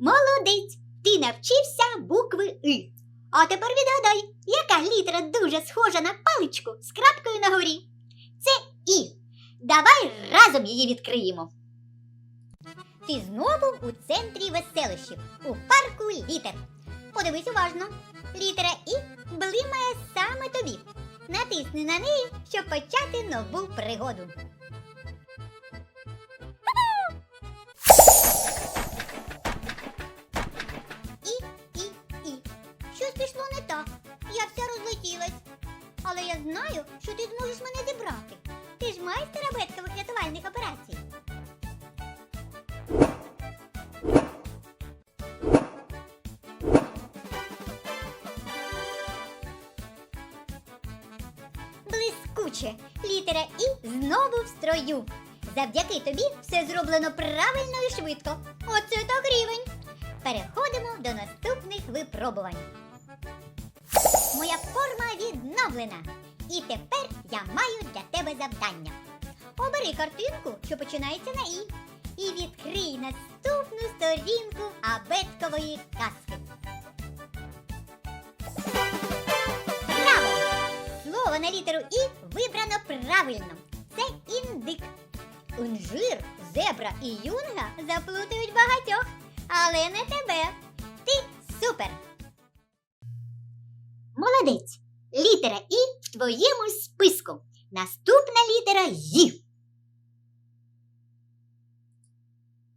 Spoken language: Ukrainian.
Молодець! Ти навчився букви И. А тепер відгадай, яка літера дуже схожа на паличку з крапкою на горі. Це І. Давай разом її відкриємо. Ти знову у центрі веселищів, у парку літер. Подивись уважно. Літера І блимає саме тобі. Натисни на неї, щоб почати нову пригоду. Я що ти зможеш мене зібрати. Ти ж майстер абеткових рятувальних операцій. Блискуче. Літера І знову в строю. Завдяки тобі все зроблено правильно і швидко. Оце так рівень. Переходимо до наступних випробувань. Моя форма відновлена. І тепер я маю для тебе завдання. Обери картинку, що починається на І, і відкрий наступну сторінку абеткової казки. Браво! Слово на літеру І вибрано правильно. Це індик. Інжир, зебра і юнга заплутають багатьох, але не тебе. Ти супер. Молодець. Літера І в твоєму списку. Наступна літера Ї.